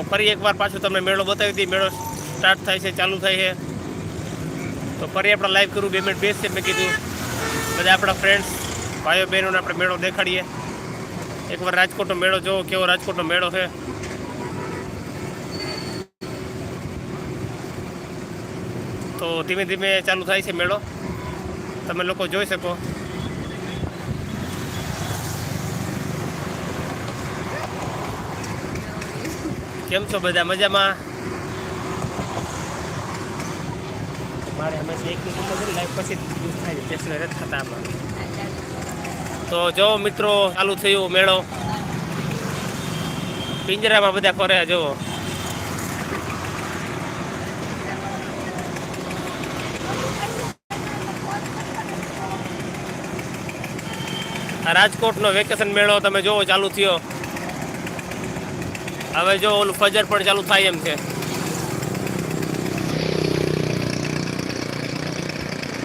ફરી એકવાર પાછું તમને મેળો બતાવી હતી મેળો સ્ટાર્ટ થાય છે, ચાલુ થાય છે. તો ફરી આપણે લાઈવ કરું બે મિનિટ બેસશે, મેં કીધું. બધા આપણા ફ્રેન્ડ્સ ભાઈઓ, બહેનોને આપણે મેળો દેખાડીએ. એકવાર રાજકોટનો મેળો જોવો, કેવો રાજકોટનો મેળો છે. તો ધીમે ધીમે ચાલુ થાય છે મેળો. તમે લોકો જોઈ શકો. કેમ છો બધા મજામાં? મારે હંમેશા એક થતા તો જો મિત્રો, ચાલુ થયું મેળો. પિંજરામાં બધા ફરે, જુઓ. રાજકોટનો વેકેશન મેળો તમે જોવો ચાલુ થયો. હવે જો ઓલું ફજર પણ ચાલુ થાય એમ છે.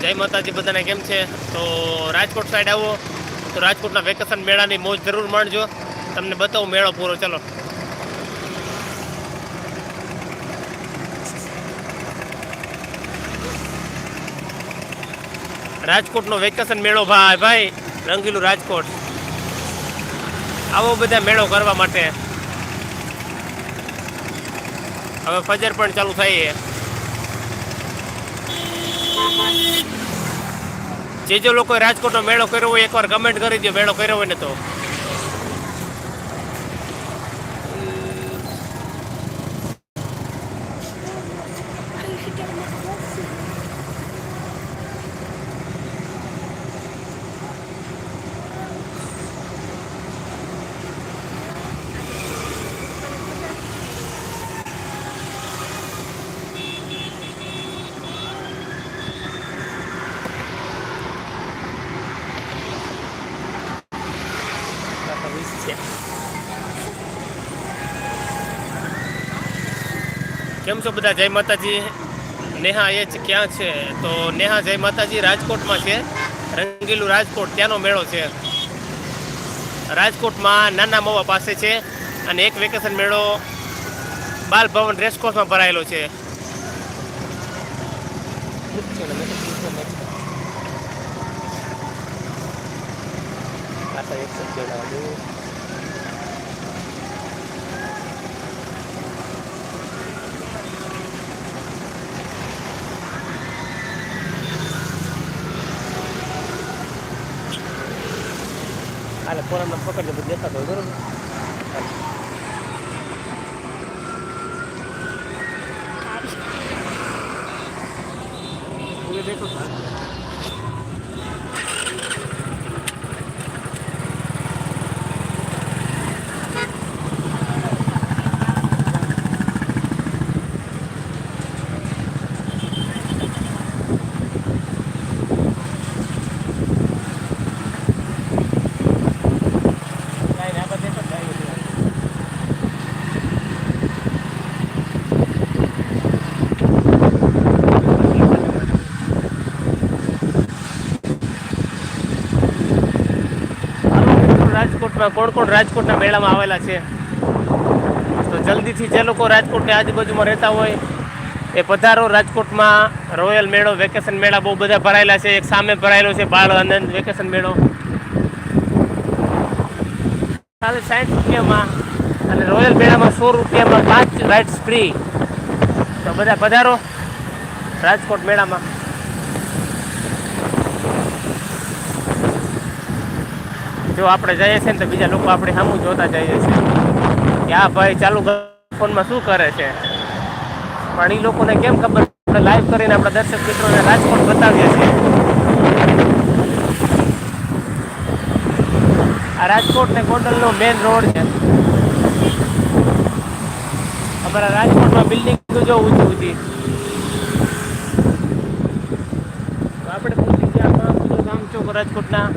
જય માતાજી, બધાને કેમ છે? તો રાજકોટ સાઈડ આવો. તો રાજકોટના વેકેશન મેળાની મોજ જરૂર માણજો. તમને બતાવું મેળો પૂરો, ચલો. રાજકોટનો વેકેશન મેળો ભાઈ ભાઈ, રંગીલું રાજકોટ. આવો બધા મેળો કરવા માટે. હવે ફજર પણ ચાલુ થાય છે. જે જે લોકો રાજકોટનો મેળો કર્યો હોય, એકવાર કમેન્ટ કરી દો મેળો કર્યો હોય ને તો. કેમ છો બધા? જય માતાજી. નેહા એ જ ક્યાં છે? તો નેહા, જય માતાજી, રાજકોટમાં છે. રંગીલું રાજકોટ, ત્યાંનો મેળો છે. રાજકોટમાં નાના મોવા પાસે છે અને એક વેકેશન મેળો બાલ ભવન રેસકોર્સમાં ભરાયેલો છે. હાલે કોરામાં પકડજો બધું દેખાતો હોય બરોબર કાંઈ રાજકોટમાં કોણ કોણ રાજકોટના મેળામાં આવેલા છે? તો જલ્દીથી જે લોકો રાજકોટની આજુબાજુમાં રહેતા હોય, એ પધારો રાજકોટમાં રોયલ મેળો, વેકેશન મેળા બહુ બધા ભરાયેલા છે. એક સામે ભરાયેલો છે, બાળ આનંદ વેકેશન મેળો. ખાલી સાઠ રૂપિયામાં અને રોયલ મેળામાં સો રૂપિયામાં પાંચ રાઇડ્સ ફ્રી તો બધા પધારો રાજકોટ મેળામાં. જો આપણે જઈએ છીએ ને તો બીજા લોકો આપણે સામું જોતા જઈએ છીએ. કે આ ભાઈ ચાલુ ફોનમાં શું કરે છે? પણ એ લોકોને કેમ ખબર? આપણે લાઈવ કરીને આપણા દર્શક મિત્રોને રાજકોટ બતાવીએ છીએ. આ રાજકોટ ને ગોંડલનો મેઇન રોડ છે. અમારા રાજકોટમાં બિલ્ડિંગ જો ઊંચી ઊંચી. આપણે પૂછી ગયા રાજકોટના.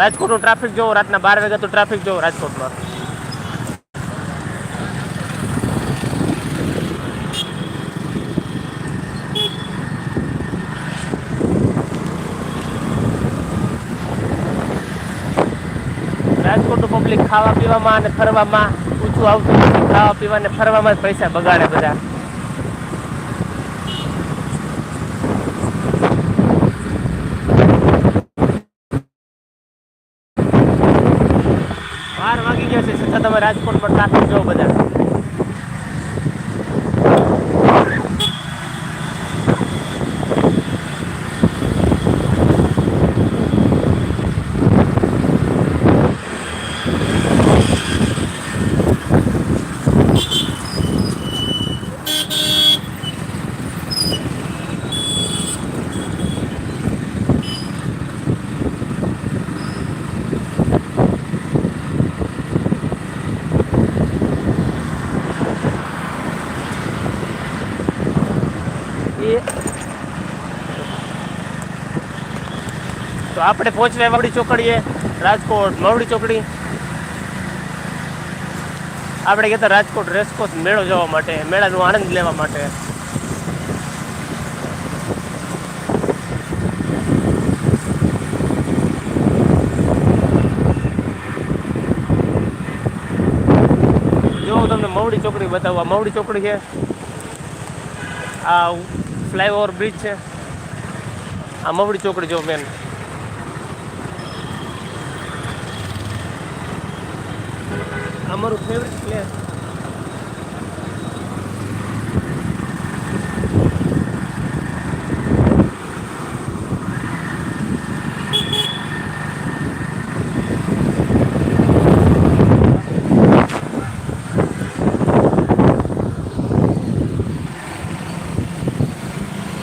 રાજકોટનું ટ્રાફિક જોવો, રાતના બાર વાગ્યા તો ટ્રાફિક જોવો, રાજકોટમાં. રાજકોટનું પબ્લિક ખાવા પીવામાં અને ફરવામાં ઊંચું આવતું નથી. ખાવા પીવા ને ફરવામાં જ પૈસા બગાડે બધા બાર વાગી ગયા છે છતાં તમે રાજકોટમાં ટ્રાફિક જોવો બધા એ તો આપણે પહોંચવા વાવડી ચોકડીએ. રાજકોટ મવડી ચોકડી. આપણે કહેતા રાજકોટ રેસકોસ મેળો જવા માટે, મેળાનો આનંદ લેવા માટે. જો તમને મવડી ચોકડી બતાવવા મવડી ચોકડી છે. આ ફ્લાયઓવર બ્રિજ છે. આ મવડી ચોકડી જો મેન. અમારું ફેવરેટ પ્લેસ